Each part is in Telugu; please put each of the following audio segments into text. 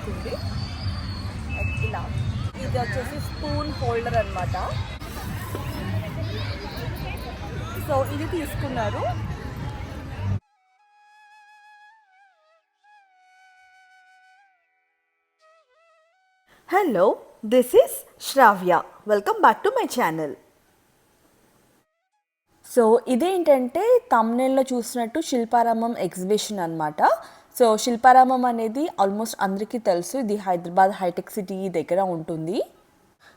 వస్తుంది. ఇలా. ఇది వచ్చేసి స్పూన్ హోల్డర్ అన్నమాట. సో ఇది తీసుకున్నారు. Hello this is Shravya welcome back to my channel so ఇదేంటంటే తమ్నేల్లో చూసినట్టు శిల్పారామం ఎగ్జిబిషన్ అన్నమాట. సో శిల్పారామం అనేది ఆల్మోస్ట్ అందరికీ తెలుసు. ఇది హైదరాబాద్ హైటెక్ సిటీ దగ్గర ఉంటుంది.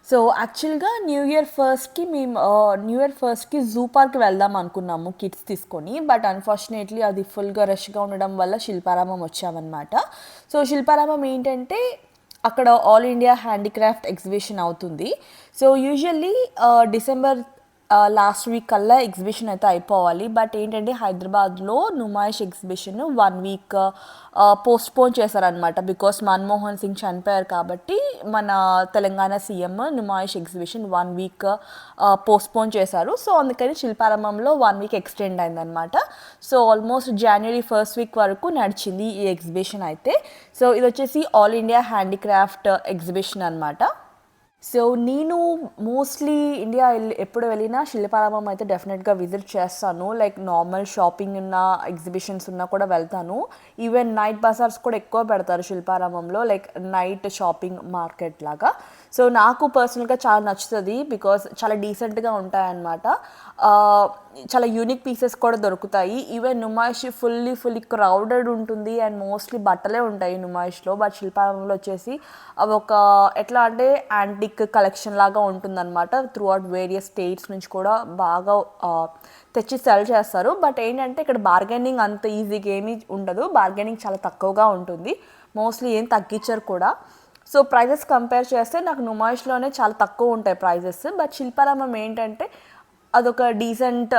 సో యాక్చువల్గా న్యూ ఇయర్ ఫస్ట్కి మేము న్యూ ఇయర్ ఫస్ట్కి జూ పార్క్ వెళ్దాం అనుకున్నాము కిడ్స్ తీసుకొని. బట్ అన్ఫార్చునేట్లీ అది ఫుల్గా రష్గా ఉండడం వల్ల శిల్పారామం వచ్చామన్నమాట. సో శిల్పారామం ఏంటంటే అక్కడ ఆల్ ఇండియా హ్యాండిక్రాఫ్ట్ ఎగ్జిబిషన్ అవుతుంది. So usually December last week కల్లా ఎగ్జిబిషన్ అయితే అయిపోవాలి. బట్ ఏంటంటే హైదరాబాద్లో Numaish exhibition one week postpone చేశారనమాట బికాస్ మన్మోహన్ సింగ్ చనిపోయారు కాబట్టి మన Telangana CM Numaish exhibition one week postpone చేశారు. సో అందుకని శిల్పారంభంలో వన్ వీక్ ఎక్స్టెండ్ అయిందనమాట so almost January first week వరకు నడిచింది ఈ ఎగ్జిబిషన్ అయితే. సో ఇది వచ్చేసి ఆల్ ఇండియా హ్యాండీక్రాఫ్ట్ ఎగ్జిబిషన్ అనమాట సో నేను మోస్ట్లీ ఇండియా ఎప్పుడు వెళ్ళినా శిల్పారామం అయితే డెఫినెట్గా విజిట్ చేస్తాను. లైక్ నార్మల్ షాపింగ్ ఉన్న ఎగ్జిబిషన్స్ ఉన్నా కూడా వెళ్తాను. ఈవెన్ నైట్ బజార్స్ కూడా ఎక్కువ పెడతారు శిల్పారామంలో. లైక్ నైట్ షాపింగ్ మార్కెట్ లాగా. సో నాకు పర్సనల్గా చాలా నచ్చుతుంది బికాస్ చాలా డీసెంట్గా ఉంటాయన్నమాట. చాలా యూనిక్ పీసెస్ కూడా దొరుకుతాయి. Even Numaish fully fully crowded ఉంటుంది అండ్ మోస్ట్లీ బట్టలే ఉంటాయి నుమాయిష్లో. బట్ శిల్పారామంలో వచ్చేసి అవి ఒక ఎట్లా అంటే యాంటిక్ కలెక్షన్ లాగా ఉంటుందన్నమాట. త్రూ అవుట్ వేరియస్ స్టేట్స్ నుంచి కూడా బాగా తెచ్చి సెల్ చేస్తారు. బట్ ఏంటంటే ఇక్కడ బార్గెనింగ్ అంత ఈజీగా ఏమీ ఉండదు. బార్గెనింగ్ చాలా తక్కువగా ఉంటుంది. మోస్ట్లీ ఏం తగ్గించరు కూడా. సో ప్రైజెస్ కంపేర్ చేస్తే నాకు నుమాయిష్లోనే చాలా తక్కువ ఉంటాయి ప్రైజెస్ బట్ శిల్పారామం ఏంటంటే అదొక డీసెంట్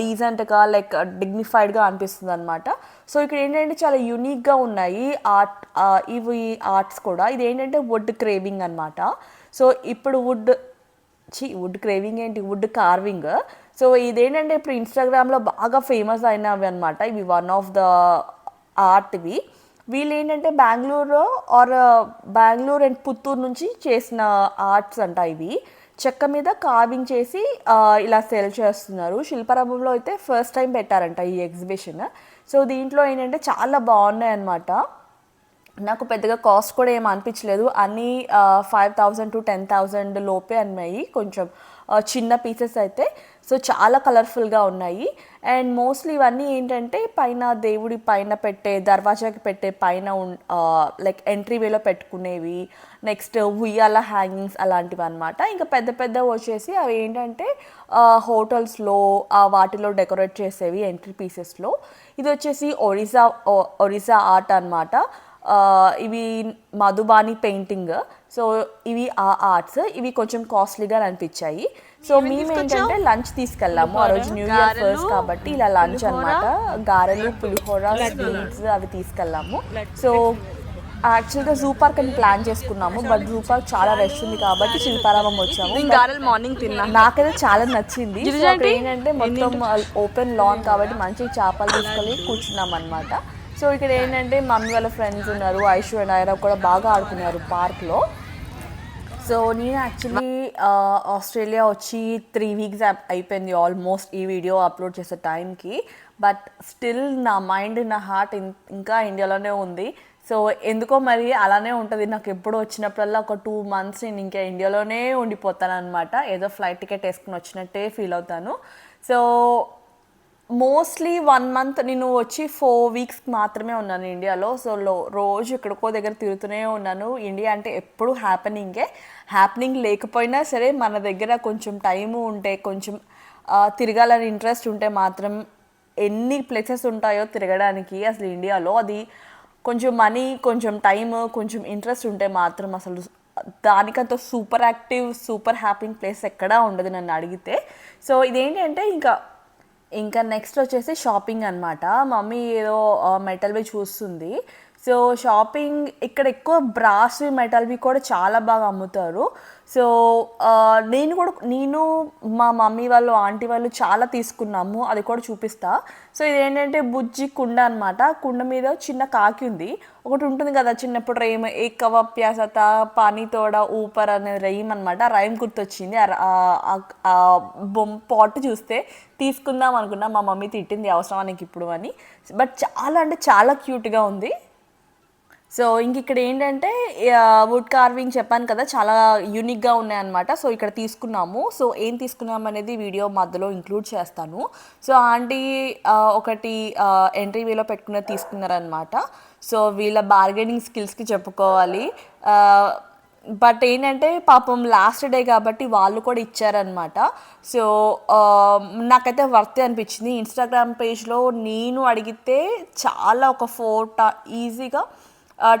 డీసెంట్గా లైక్ డిగ్నిఫైడ్గా అనిపిస్తుంది అనమాట సో ఇక్కడ ఏంటంటే చాలా యూనిక్గా ఉన్నాయి ఆర్ట్ ఇవి ఆర్ట్స్ కూడా. ఇది ఏంటంటే వుడ్ క్రేవింగ్ అనమాట సో ఇప్పుడు వుడ్ చి వుడ్ క్రేవింగ్ ఏంటి? వుడ్ కార్వింగ్ సో ఇదేంటంటే ఇప్పుడు ఇన్స్టాగ్రామ్లో బాగా ఫేమస్ అయినవి అనమాట ఇవి వన్ ఆఫ్ ద ఆర్ట్వి వీళ్ళు ఏంటంటే బెంగళూరు ఆర్ బెంగళూరు అండ్ పుత్తూరు నుంచి చేసిన ఆర్ట్స్ అంట ఇవి. చెక్క మీద కార్వింగ్ చేసి ఇలా సెల్ చేస్తున్నారు. శిల్పారామంలో అయితే ఫస్ట్ టైం పెట్టారంట ఈ ఎగ్జిబిషన్ సో దీంట్లో ఏంటంటే చాలా బాగున్నాయి అన్నమాట. నాకు పెద్దగా కాస్ట్ కూడా ఏం అనిపించలేదు. అన్నీ five thousand to ten thousand లోపే అన్నాయి కొంచెం. చిన్న పీసెస్ అయితే. సో చాలా కలర్ఫుల్గా ఉన్నాయి. అండ్ మోస్ట్లీ ఇవన్నీ ఏంటంటే పైన దేవుడి పైన పెట్టే దర్వాజాకి పెట్టే పైన లైక్ ఎంట్రీ వేలో పెట్టుకునేవి. నెక్స్ట్ ఉయ్యాల హ్యాంగింగ్స్ అలాంటివి అనమాట ఇంకా పెద్ద పెద్దవి వచ్చేసి అవి ఏంటంటే హోటల్స్లో వాటిలో డెకరేట్ చేసేవి ఎంట్రీ పీసెస్లో ఇది వచ్చేసి ఒరిసా ఒరిసా ఒరిస్సా ఆర్ట్ అనమాట ఇవి మధుబాని పెయింటింగ్. సో ఇవి ఆ ఆర్ట్స్. ఇవి కొంచెం కాస్ట్లీగా అనిపించాయి. సో మేము ఏంటంటే లంచ్ తీసుకెళ్ళాము ఆ రోజు న్యూ ఇయర్ ఫస్ట్ కాబట్టి ఇలా లంచ్ అన్నమాట. గారెలు పులిహోర స్వీట్స్ అవి తీసుకెళ్ళాము. సో యాక్చువల్గా జూ పార్క్ అని ప్లాన్ చేసుకున్నాము. బట్ జూ పార్క్ చాలా రష్ ఉంది కాబట్టి శిల్పారామం వచ్చాము. గారెలు మార్నింగ్ తిన్నా. నాకైతే చాలా నచ్చింది. ఏంటంటే మొత్తం ఓపెన్ లాన్ కాబట్టి మంచి చేపలు తీసుకెళ్ళి కూర్చున్నాం అనమాట సో ఇక్కడ ఏంటంటే మమ్మీ వాళ్ళ ఫ్రెండ్స్ ఉన్నారు ఐషు అండ్ ఐరా కూడా బాగా ఆడుకున్నారు పార్క్లో సో నేను యాక్చువల్లీ ఆస్ట్రేలియా వచ్చి త్రీ వీక్స్ అయిపోయింది ఆల్మోస్ట్ ఈ వీడియో అప్లోడ్ చేసే టైంకి బట్ స్టిల్ నా మైండ్ నా హార్ట్ ఇంకా ఇండియాలోనే ఉంది. సో ఎందుకో మరి అలానే ఉంటుంది. నాకు ఎప్పుడు వచ్చినప్పుడల్లా ఒక టూ మంత్స్ నేను ఇంకా ఇండియాలోనే ఉండిపోతాను అనమాట ఏదో ఫ్లైట్ టికెట్ వేసుకుని వచ్చినట్టే ఫీల్ అవుతాను. సో మోస్ట్లీ వన్ మంత్ నేను వచ్చి ఫోర్ వీక్స్ మాత్రమే ఉన్నాను ఇండియాలో సో లో రోజు ఎక్కడికో దగ్గర తిరుగుతూనే ఉన్నాను. ఇండియా అంటే ఎప్పుడు హ్యాపెనింగే హ్యాపెనింగ్ లేకపోయినా సరే మన దగ్గర కొంచెం టైము ఉంటే కొంచెం తిరగాలని ఇంట్రెస్ట్ ఉంటే మాత్రం ఎన్ని ప్లేసెస్ ఉంటాయో తిరగడానికి అసలు ఇండియాలో అది కొంచెం మనీ కొంచెం టైం కొంచెం ఇంట్రెస్ట్ ఉంటే మాత్రం అసలు దానికంత super active super happy place ఎక్కడా ఉండదు నన్ను అడిగితే. సో ఇదేంటంటే ఇంకా ఇంకా నెక్స్ట్ వచ్చేసి షాపింగ్ అనమాట మమ్మీ ఏదో మెటల్వి చూస్తుంది. సో షాపింగ్ ఇక్కడ ఎక్కువ బ్రాస్వి మెటల్వి కూడా చాలా బాగా అమ్ముతారు. సో నేను కూడా నేను మా మమ్మీ వాళ్ళు ఆంటీ వాళ్ళు చాలా తీసుకున్నాము. అది కూడా చూపిస్తా. సో ఇది ఏంటంటే బుజ్జి కుండ అనమాట కుండ మీద చిన్న కాకి ఉంది. ఒకటి ఉంటుంది కదా చిన్నప్పుడు రైమ్ ఏ ప్యాసత పానీ తోడ ఊపర్ అనే రైమ్ అనమాట రైమ్ గుర్తొచ్చింది. బొమ్మ పాట్ చూస్తే తీసుకుందాం అనుకున్నా. మా మమ్మీ తిట్టింది అవసరం నీకు ఇప్పుడు అని. బట్ చాలా అంటే చాలా క్యూట్గా ఉంది. సో ఇంక ఇక్కడ ఏంటంటే వుడ్ కార్వింగ్ చెప్పాను కదా చాలా యూనిక్గా ఉన్నాయన్నమాట. సో ఇక్కడ తీసుకున్నాము. సో ఏం తీసుకున్నాం అనేది వీడియో మధ్యలో ఇంక్లూడ్ చేస్తాను. సో ఆంటీ ఒకటి ఎంట్రీ వేలో పెట్టుకున్నది తీసుకున్నారనమాట సో వీళ్ళ బార్గెనింగ్ స్కిల్స్కి చెప్పుకోవాలి. బట్ ఏంటంటే పాపం లాస్ట్ డే కాబట్టి వాళ్ళు కూడా ఇచ్చారనమాట సో నాకైతే వర్త్ అనిపించింది. ఇన్స్టాగ్రామ్ పేజ్లో నేను అడిగితే చాలా ఒక ఫోటో ఈజీగా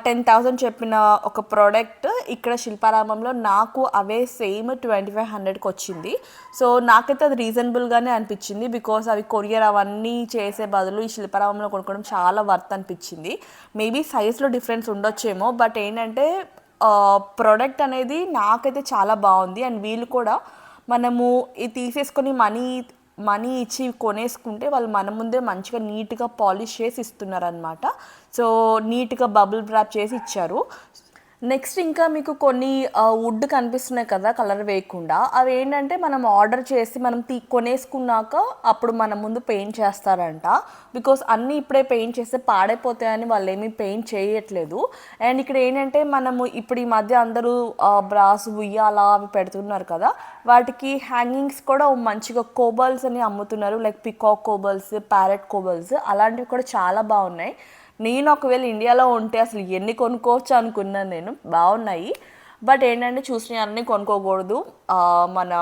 టెన్ థౌజండ్ చెప్పిన ఒక ప్రోడక్ట్ ఇక్కడ శిల్పారామంలో నాకు అవే సేమ్ ట్వంటీ ఫైవ్ హండ్రెడ్కి వచ్చింది. సో నాకైతే అది రీజనబుల్గానే అనిపించింది బికాస్ అవి కొరియర్ అవన్నీ చేసే బదులు ఈ శిల్పారామంలో కొనుక్కోవడం చాలా వర్త్ అనిపించింది. మేబీ సైజ్లో డిఫరెన్స్ ఉండొచ్చేమో బట్ ఏంటంటే ప్రోడక్ట్ అనేది నాకైతే చాలా బాగుంది. అండ్ వీళ్ళు కూడా మనము ఇది తీసేసుకొని మనీ మనీ ఇచ్చి కొనేసుకుంటే వాళ్ళు మన ముందే మంచిగా నీట్గా పాలిష్ చేసి ఇస్తున్నారనమాట సో నీట్గా బబుల్ ర్యాప్ చేసి ఇచ్చారు. నెక్స్ట్ ఇంకా మీకు కొన్ని వుడ్ కనిపిస్తున్నాయి కదా కలర్ వేయకుండా. అవి ఏంటంటే మనం ఆర్డర్ చేసి మనం తీ కొనేసుకున్నాక అప్పుడు మన ముందు పెయింట్ చేస్తారంట. బికాస్ అన్నీ ఇప్పుడే పెయింట్ చేస్తే పాడైపోతాయని వాళ్ళు ఏమీ పెయింట్ చేయట్లేదు. అండ్ ఇక్కడ ఏంటంటే మనము ఇప్పుడు ఈ మధ్య అందరూ బ్రాస్ ఉయ్యాల అవి పెడుతున్నారు కదా వాటికి హ్యాంగింగ్స్ కూడా మంచిగా కోబల్స్ అని అమ్ముతున్నారు. లైక్ పికాక్ కోబల్స్ ప్యారెట్ కోబల్స్ అలాంటివి కూడా చాలా బాగున్నాయి. నేను ఒకవేళ ఇండియాలో ఉంటే అసలు ఎన్ని కొనుక్కోవచ్చు అనుకున్నాను నేను. బాగున్నాయి. బట్ ఏంటంటే చూసిన అన్నీ కొనుక్కోకూడదు. మన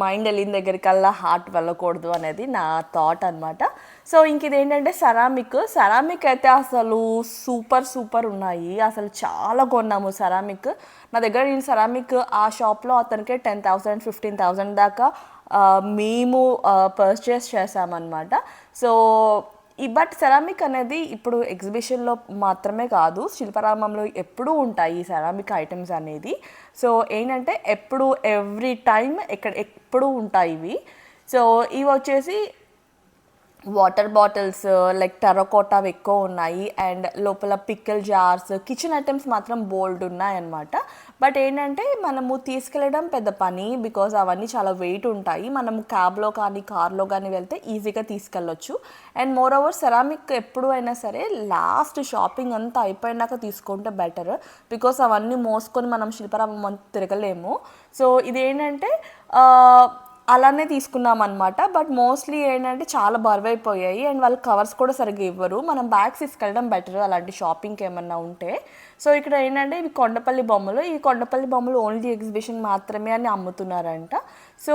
మైండ్ వెళ్ళిన దగ్గరికల్లా హార్ట్ వెళ్ళకూడదు అనేది నా థాట్ అనమాట సో ఇంక ఇది ఏంటంటే సెరామిక్. సెరామిక్ అయితే అసలు సూపర్ సూపర్ ఉన్నాయి. అసలు చాలా కొన్నాము సెరామిక్. నా దగ్గర నేను సెరామిక్ ఆ షాప్లో అతనికి టెన్ థౌసండ్ ఫిఫ్టీన్ థౌసండ్ దాకా మేము పర్చేస్ చేసామన్నమాట సో బట్ సెరామిక్ అనేది ఇప్పుడు ఎగ్జిబిషన్లో మాత్రమే కాదు శిల్పారామంలో ఎప్పుడూ ఉంటాయి ఈ సెరామిక్ ఐటమ్స్ అనేది. సో ఏంటంటే ఎప్పుడు ఎవ్రీ టైం ఎక్కడ ఎప్పుడూ ఉంటాయి ఇవి. సో ఇవి వచ్చేసి వాటర్ బాటిల్స్ లైక్ టెరకోటావి ఎక్కువ ఉన్నాయి అండ్ లోపల పిక్కల్ జార్స్ కిచెన్ ఐటమ్స్ మాత్రం బోల్డ్ ఉన్నాయన్నమాట బట్ ఏంటంటే మనము తీసుకెళ్ళడం పెద్ద పని బికాజ్ అవన్నీ చాలా వెయిట్ ఉంటాయి. మనం క్యాబ్లో కానీ కార్లో కానీ వెళ్తే ఈజీగా తీసుకెళ్ళొచ్చు. అండ్ మోర్ ఓవర్ సెరామిక్ ఎప్పుడు అయినా సరే లాస్ట్ షాపింగ్ అంతా అయిపోయినాక తీసుకుంటే బెటర్ బికాస్ అవన్నీ మోసుకొని మనం శిల్పరామం తిరగలేము. సో ఇదేంటంటే అలానే తీసుకున్నాం అనమాట బట్ మోస్ట్లీ ఏంటంటే చాలా బరువైపోయాయి. అండ్ వాళ్ళు కవర్స్ కూడా సరిగ్గా ఇవ్వరు. మనం బ్యాగ్స్ తీసుకెళ్ళడం బెటర్ అలాంటి షాపింగ్కి ఏమన్నా ఉంటే. సో ఇక్కడ ఏంటంటే ఇవి కొండపల్లి బొమ్మలు. ఈ కొండపల్లి బొమ్మలు ఓన్లీ ఎగ్జిబిషన్ మాత్రమే అని అమ్ముతున్నారంట. సో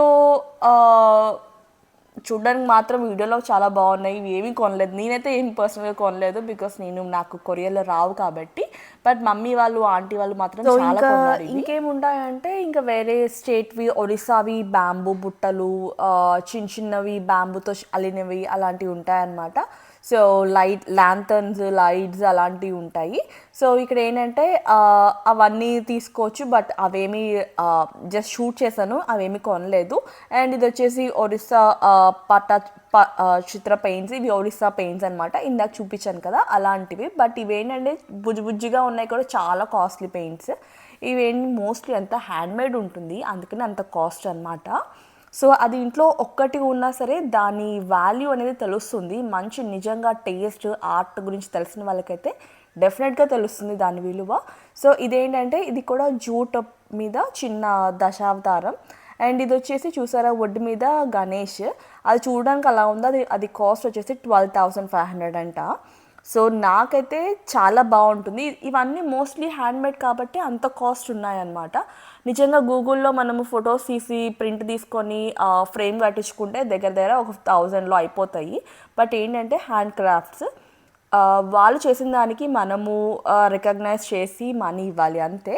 చూడడానికి మాత్రం వీడియోలో చాలా బాగున్నాయి. ఇవి ఏమీ కొనలేదు. నేనైతే ఏం పర్సనల్గా కొనలేదు బికాస్ నేను నాకు కొరియర్లో రావు కాబట్టి. బట్ మమ్మీ వాళ్ళు ఆంటీ వాళ్ళు మాత్రం చాలా కొన్నారు. ఇంకేముంటాయంటే ఇంకా వేరే స్టేట్వి ఒరిస్సావి బ్యాంబూ బుట్టలు చిన్న చిన్నవి బ్యాంబూతో అల్లినవి అలాంటివి ఉంటాయన్నమాట. సో లైట్ ల్యాంథర్న్స్ లైట్స్ అలాంటివి ఉంటాయి. సో ఇక్కడ ఏంటంటే అవన్నీ తీసుకోవచ్చు బట్ అవేమి జస్ట్ షూట్ చేశాను అవేమి కొనలేదు. అండ్ ఇది వచ్చేసి ఒరిస్సా పట్ట ప- చిత్ర పెయింట్స్ ఇవి ఒరిస్సా పెయింట్స్ అనమాట ఇందాక చూపించాను కదా అలాంటివి. బట్ ఇవేంటంటే బుజ్జి బుజ్జిగా ఉన్నాయి కూడా చాలా కాస్ట్లీ పెయింట్స్ ఇవేంటి మోస్ట్లీ అంత హ్యాండ్మేడ్ ఉంటుంది అందుకని అంత కాస్ట్ అన్నమాట. సో అది ఇంట్లో ఒక్కటి ఉన్నా సరే దాని వాల్యూ అనేది తెలుస్తుంది. మంచి నిజంగా టేస్ట్ ఆర్ట్ గురించి తెలిసిన వాళ్ళకైతే డెఫినెట్గా తెలుస్తుంది దాని విలువ. సో ఇదేంటంటే ఇది కూడా జూట్ మీద చిన్న దశావతారం. అండ్ ఇది వచ్చేసి చూసారా వుడ్ మీద గణేష్. అది చూడడానికి అలా ఉందో. అది అది కాస్ట్ వచ్చేసి ట్వెల్వ్ థౌసండ్ ఫైవ్ హండ్రెడ్ అంట. సో నాకైతే చాలా బాగుంటుంది. ఇవన్నీ మోస్ట్లీ హ్యాండ్మేడ్ కాబట్టి అంత కాస్ట్ ఉన్నాయన్నమాట. నిజంగా గూగుల్లో మనము ఫొటోస్ తీసి ప్రింట్ తీసుకొని ఫ్రేమ్ కట్టించుకుంటే దగ్గర దగ్గర ఒక థౌజండ్లో అయిపోతాయి. బట్ ఏంటంటే హ్యాండ్ క్రాఫ్ట్స్ వాళ్ళు చేసిన దానికి మనము రికగ్నైజ్ చేసి మనీ ఇవ్వాలి అంతే.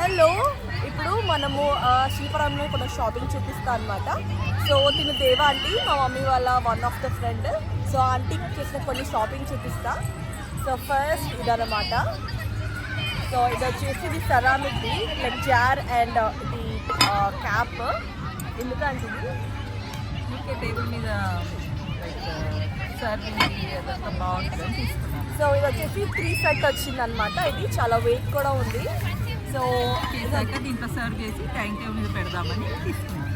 హలో ఇప్పుడు మనము శ్రీపురంలో కొన్ని షాపింగ్ చూపిస్తాం అనమాట సో తిను దేవా ఆంటీ మా మమ్మీ వాళ్ళ one of the friend so ఆంటీకి చేసిన కొన్ని షాపింగ్ చూపిస్తా. సో ఫస్ట్ ఇదన్నమాట. సో ఇది వచ్చేసి ఇది సెరామిక్ది లైక్ జార్ అండ్ ఇది క్యాప్ ఎందుకంటే ఇది? ఊరికే టేబుల్ మీద తీసుకున్నాను. సో ఇది వచ్చేసి త్రీ సెట్ వచ్చింది అనమాట ఇది చాలా వెయిట్ కూడా ఉంది. సో దీంట్లో సర్వ్ చేసి టైం టేబుల్ మీద పెడదామని తీసుకున్నాను.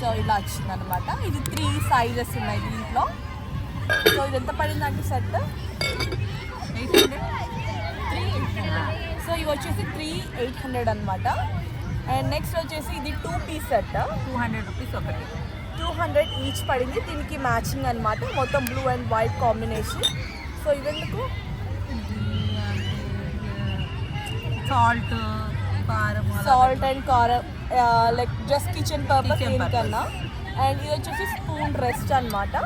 సో ఇలా వచ్చింది అనమాట ఇది త్రీ సైజెస్ ఉన్నాయి దీంట్లో. సో ఇది ఎంత పడిందంటే set eight hundred three so ఇవి వచ్చేసి త్రీ ఎయిట్ హండ్రెడ్ అనమాట అండ్ నెక్స్ట్ వచ్చేసి ఇది two piece set two hundred rupees ఒకటి. టూ హండ్రెడ్ ఈచ్ పడింది. దీనికి మ్యాచింగ్ అనమాట మొత్తం blue and white combination so ఇవెందుకు? Salt కారం సాల్ట్ అండ్ కారం. లైక్ జస్ట్ కిచెన్ పర్పస్ దీనికన్నా అండ్ ఇది వచ్చేసి స్పూన్ రెస్ట్ అనమాట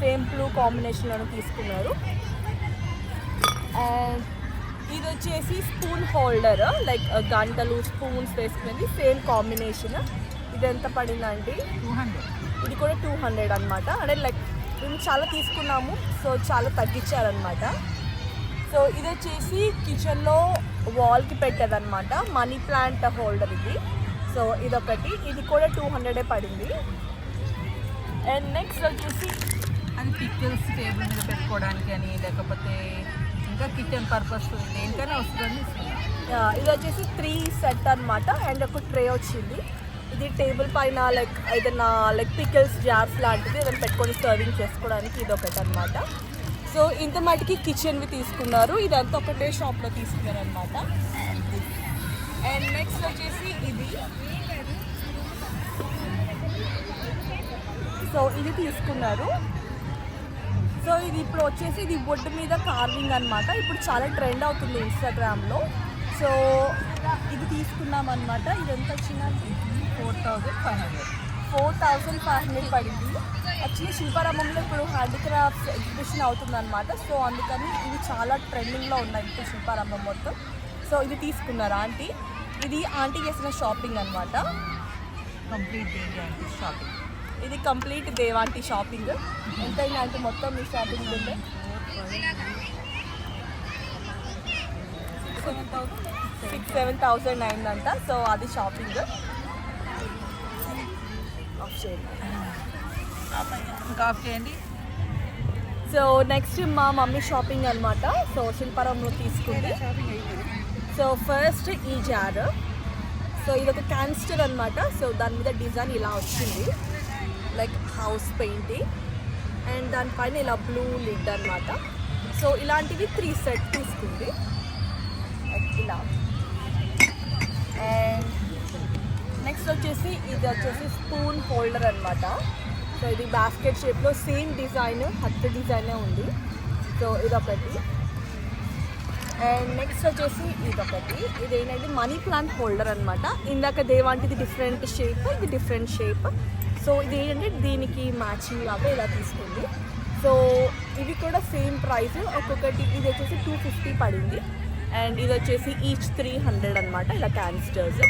సేమ్ బ్లూ కాంబినేషన్లోనే తీసుకున్నారు. అండ్ ఇది వచ్చేసి స్పూన్ హోల్డర్ లైక్ గంటలు స్పూన్స్ వేసుకునేది సేమ్ కాంబినేషన్ ఇది ఎంత హండ్రెడ్ ఇది కూడా టూ హండ్రెడ్ అనమాట అంటే లైక్ మేము చాలా తీసుకున్నాము సో చాలా తగ్గించారనమాట సో ఇది వచ్చేసి కిచెన్లో వాల్కి పెట్టేదన్నమాట. మనీ ప్లాంట్ హోల్డర్ ఇది. సో ఇదొకటి. ఇది కూడా టూ హండ్రెడే పడింది. అండ్ నెక్స్ట్ వచ్చేసి అది పిక్చర్స్ టేబుల్ మీద పెట్టుకోవడానికి అని లేకపోతే ఇంకా కిచెన్ పర్పస్ దేనికైనా వస్తుందని ఆ, ఇది వచ్చేసి త్రీ సెట్ అన్నమాట. అండ్ ఒక ట్రే వచ్చింది. ఇది టేబుల్ పైన లైక్ ఏదైనా లైక్ పికిల్స్ జార్స్ లాంటిది ఏదైనా పెట్టుకొని సర్వింగ్ చేసుకోవడానికి ఇది ఒకటి అనమాట సో ఇంత మటుకి కిచెన్వి తీసుకున్నారు. ఇదంతా ఒకటే షాప్లో తీసుకున్నారు అనమాట అండ్ నెక్స్ట్ వచ్చేసి ఇది. సో ఇది తీసుకున్నారు. సో ఇది ఇప్పుడు వచ్చేసి ఇది వుడ్ మీద కార్వింగ్ అన్నమాట. ఇప్పుడు చాలా ట్రెండ్ అవుతుంది ఇన్స్టాగ్రామ్లో సో ఇది తీసుకున్నాం అనమాట ఇది ఎంత వచ్చిందంటే four thousand five hundred four thousand five hundred పడింది. యాక్చువల్లీ శిల్పారామంలో ఇప్పుడు హ్యాండిక్రాఫ్ట్స్ ఎగ్జిబిషన్ అవుతుంది అనమాట సో అందుకని ఇవి చాలా ట్రెండింగ్లో ఉన్నాయి ఇప్పుడు శిల్పారామం మొత్తం. సో ఇది తీసుకున్నారు ఆంటీ? ఇది ఆంటీ చేసిన షాపింగ్ అనమాట కంప్లీట్ అంటే షాపింగ్. ఇది కంప్లీట్ దేవాంటి షాపింగ్. ఎంతైనా అంటే మొత్తం మీ షాపింగ్ ఉంటే. సిక్స్ సెవెన్ థౌసండ్ అయిందంట సో అది షాపింగ్. ఆఫ్ చేయండి. ఇంకా ఆఫ్ చేయండి. సో నెక్స్ట్ మా మమ్మీ షాపింగ్ అనమాట సో శిల్పారంలో తీసుకుంది. సో ఫస్ట్ ఈ జార్ సో ఇది ఒక క్యాన్స్టర్ అనమాట సో దాని మీద డిజైన్ ఇలా వచ్చింది. లైక్ హౌస్ పెయింటింగ్ అండ్ దానిపైన ఇలా బ్లూ లిడ్ అనమాట సో ఇలాంటివి త్రీ సెట్ తీసుకుంది. ఇలా. అండ్ నెక్స్ట్ వచ్చేసి ఇది వచ్చేసి స్పూన్ హోల్డర్ అనమాట సో ఇది బాస్కెట్ షేప్లో సేమ్ డిజైన్ హట్ డిజైనే ఉంది. సో ఇది ఒకటి అండ్ నెక్స్ట్ వచ్చేసి ఇదొకటి. ఇది ఏంటంటే మనీ ప్లాంట్ హోల్డర్ అనమాట ఇందాక దేవాంటిది డిఫరెంట్ షేప్ ఇది డిఫరెంట్ షేప్ సో ఇది ఏంటంటే దీనికి మ్యాచింగ్ లాగా ఇలా తీసుకుంది సో ఇవి కూడా సేమ్ ప్రైస్ ఒక్కొక్కటి ఇది వచ్చేసి టూ ఫిఫ్టీ పడింది. అండ్ ఇది వచ్చేసి ఈచ్ త్రీ హండ్రెడ్ అనమాట ఇలా క్యాన్స్టర్స్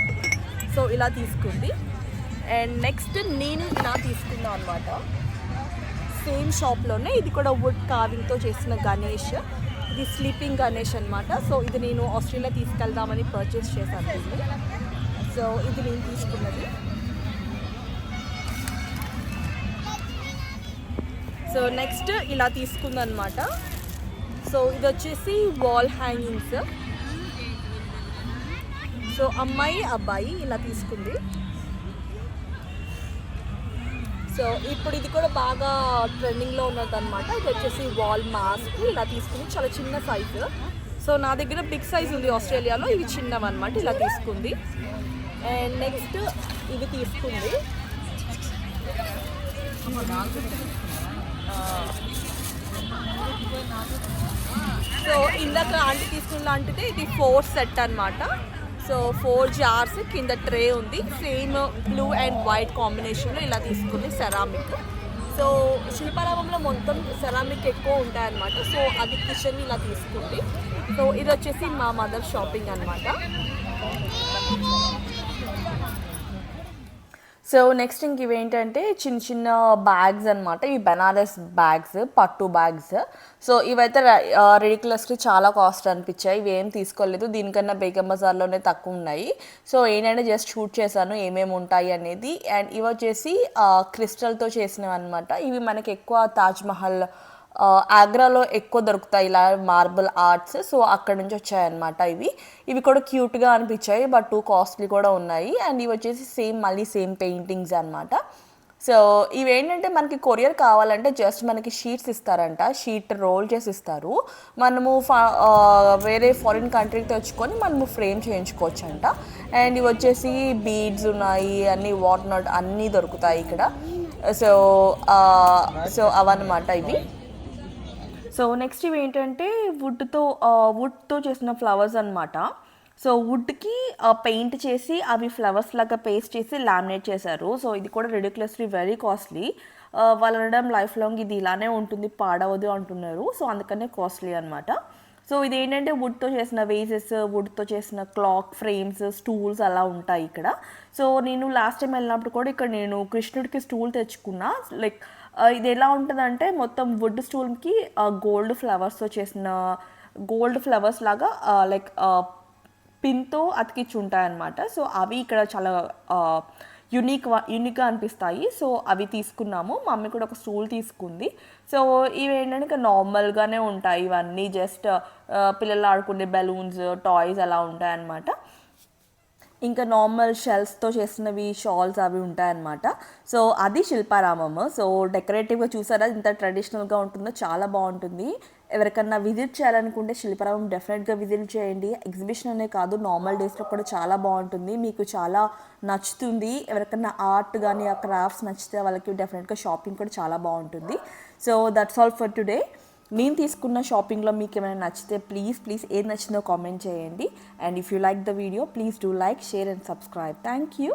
సో ఇలా తీసుకుంది. అండ్ నెక్స్ట్ నేను ఇలా తీసుకున్నాను అనమాట సేమ్ షాప్లోనే ఇది కూడా వుడ్ కార్వింగ్తో చేసిన గణేష్. ఇది స్లీపింగ్ గణేష్ అనమాట సో ఇది నేను ఆస్ట్రేలియా తీసుకెళ్దామని పర్చేస్ చేశాను సో ఇది నేను తీసుకున్నది. సో నెక్స్ట్ ఇలా తీసుకుందనమాట సో ఇది వచ్చేసి వాల్ హ్యాంగింగ్స్ సో అమ్మాయి అబ్బాయి ఇలా తీసుకుంది. సో ఇప్పుడు ఇది కూడా బాగా ట్రెండింగ్లో ఉన్నది అనమాట ఇది వచ్చేసి వాల్ మాస్క్. ఇలా తీసుకుంది. చాలా చిన్న సైజు. సో నా దగ్గర బిగ్ సైజ్ ఉంది ఆస్ట్రేలియాలో. ఇవి చిన్నవి అనమాట ఇలా తీసుకుంది. అండ్ నెక్స్ట్ ఇది తీసుకుంది. సో ఇందాక ఆంటీ తీసుకున్న లాంటిదే. ఇది ఫోర్ సెట్ అన్నమాట. సో ఫోర్ జార్స్ కింద ట్రే ఉంది. సేమ్ బ్లూ అండ్ వైట్ కాంబినేషన్లో ఇలా తీసుకుంది సెరామిక్. సో శిల్పారామంలో మొత్తం సెరామిక్ ఎక్కువ ఉంటాయన్నమాట. సో అది కిచెన్ ఇలా తీసుకుంది. సో ఇది వచ్చేసి మా మదర్ షాపింగ్ అనమాట సో నెక్స్ట్ ఇంక ఇవేంటంటే చిన్న చిన్న బ్యాగ్స్ అనమాట ఇవి బెనారస్ బ్యాగ్స్ పట్టు బ్యాగ్స్ సో ఇవైతే రెడిక్యులస్కి చాలా కాస్ట్ అనిపించాయి. ఇవి ఏం తీసుకోలేదు. దీనికన్నా బేగం బజార్లోనే తక్కువ ఉన్నాయి. సో ఏంటంటే జస్ట్ షూట్ చేశాను. ఏమేమి ఉంటాయి అనేది. అండ్ ఇవి వచ్చేసి క్రిస్టల్తో చేసినవి అనమాట ఇవి మనకి ఎక్కువ తాజ్మహల్ ఆగ్రాలో ఎక్కువ దొరుకుతాయి ఇలా మార్బుల్ ఆర్ట్స్. సో అక్కడ నుంచి వచ్చాయన్నమాట ఇవి. ఇవి కూడా క్యూట్గా అనిపించాయి బట్ టూ కాస్ట్లీ కూడా ఉన్నాయి. అండ్ ఇవి వచ్చేసి సేమ్ మళ్ళీ సేమ్ పెయింటింగ్స్ అన్నమాట. సో ఇవేంటంటే మనకి కొరియర్ కావాలంటే జస్ట్ మనకి షీట్స్ ఇస్తారంట. షీట్ రోల్ చేసి ఇస్తారు. మనము ఫా- వేరే ఫారిన్ కంట్రీకి తెచ్చుకొని మనము ఫ్రేమ్ చేయించుకోవచ్చు అంట అండ్ ఇవి వచ్చేసి బీడ్స్ ఉన్నాయి అన్నీ వాట్ నాట్ అన్నీ దొరుకుతాయి ఇక్కడ. సో సో అవన్నమాట ఇవి. సో నెక్స్ట్ ఇవి ఏంటంటే వుడ్తో వుడ్తో చేసిన ఫ్లవర్స్ అనమాట సో వుడ్కి పెయింట్ చేసి అవి ఫ్లవర్స్ లాగా పేస్ట్ చేసి లామినేట్ చేశారు. సో ఇది కూడా రెడిక్యులస్లీ వెరీ కాస్ట్లీ వాళ్ళు అనడం లైఫ్ లాంగ్ ఇది ఇలానే ఉంటుంది పాడవదు అంటున్నారు. సో అందుకనే కాస్ట్లీ అనమాట సో ఇది ఏంటంటే వుడ్తో చేసిన వేసెస్ వుడ్తో చేసిన క్లాక్ ఫ్రేమ్స్ స్టూల్స్ అలా ఉంటాయి ఇక్కడ. సో నేను లాస్ట్ టైం వెళ్ళినప్పుడు కూడా ఇక్కడ నేను కృష్ణుడికి స్టూల్ తెచ్చుకున్నా. లైక్ ఇది ఎలా ఉంటుందంటే మొత్తం వుడ్ స్టూల్కి గోల్డ్ ఫ్లవర్స్తో చేసిన గోల్డ్ ఫ్లవర్స్ లాగా లైక్ పిన్తో అతికించి ఉంటాయన్నమాట సో అవి ఇక్కడ చాలా యునిక్ యునిక్గా అనిపిస్తాయి. సో అవి తీసుకున్నాము. మా మమ్మీ కూడా ఒక స్టూల్ తీసుకుంది. సో ఇవి ఏంటంటే ఇంకా నార్మల్గానే ఉంటాయి. ఇవన్నీ జస్ట్ పిల్లలు ఆడుకునే బెలూన్స్ టాయ్స్ అలా ఉంటాయి అన్నమాట ఇంకా నార్మల్ షెల్స్తో చేసినవి షాల్స్ అవి ఉంటాయన్నమాట. సో అది శిల్పారామం సో డెకరేటివ్గా చూసారా? ఇంత ట్రెడిషనల్గా ఉంటుందో చాలా బాగుంటుంది. ఎవరికన్నా విజిట్ చేయాలనుకుంటే శిల్పారామం డెఫినెట్గా విజిట్ చేయండి. ఎగ్జిబిషన్ అనే కాదు నార్మల్ డేస్లో కూడా చాలా బాగుంటుంది. మీకు చాలా నచ్చుతుంది. ఎవరికన్నా ఆర్ట్ కానీ ఆ క్రాఫ్ట్స్ నచ్చితే వాళ్ళకి డెఫినెట్గా షాపింగ్ కూడా చాలా బాగుంటుంది. So that's all for today నేను తీసుకున్న షాపింగ్లో మీకు ఏమైనా నచ్చితే ప్లీజ్ ప్లీజ్ ఏది నచ్చిందో కామెంట్ చేయండి. And if you like the video please do like share and subscribe thank you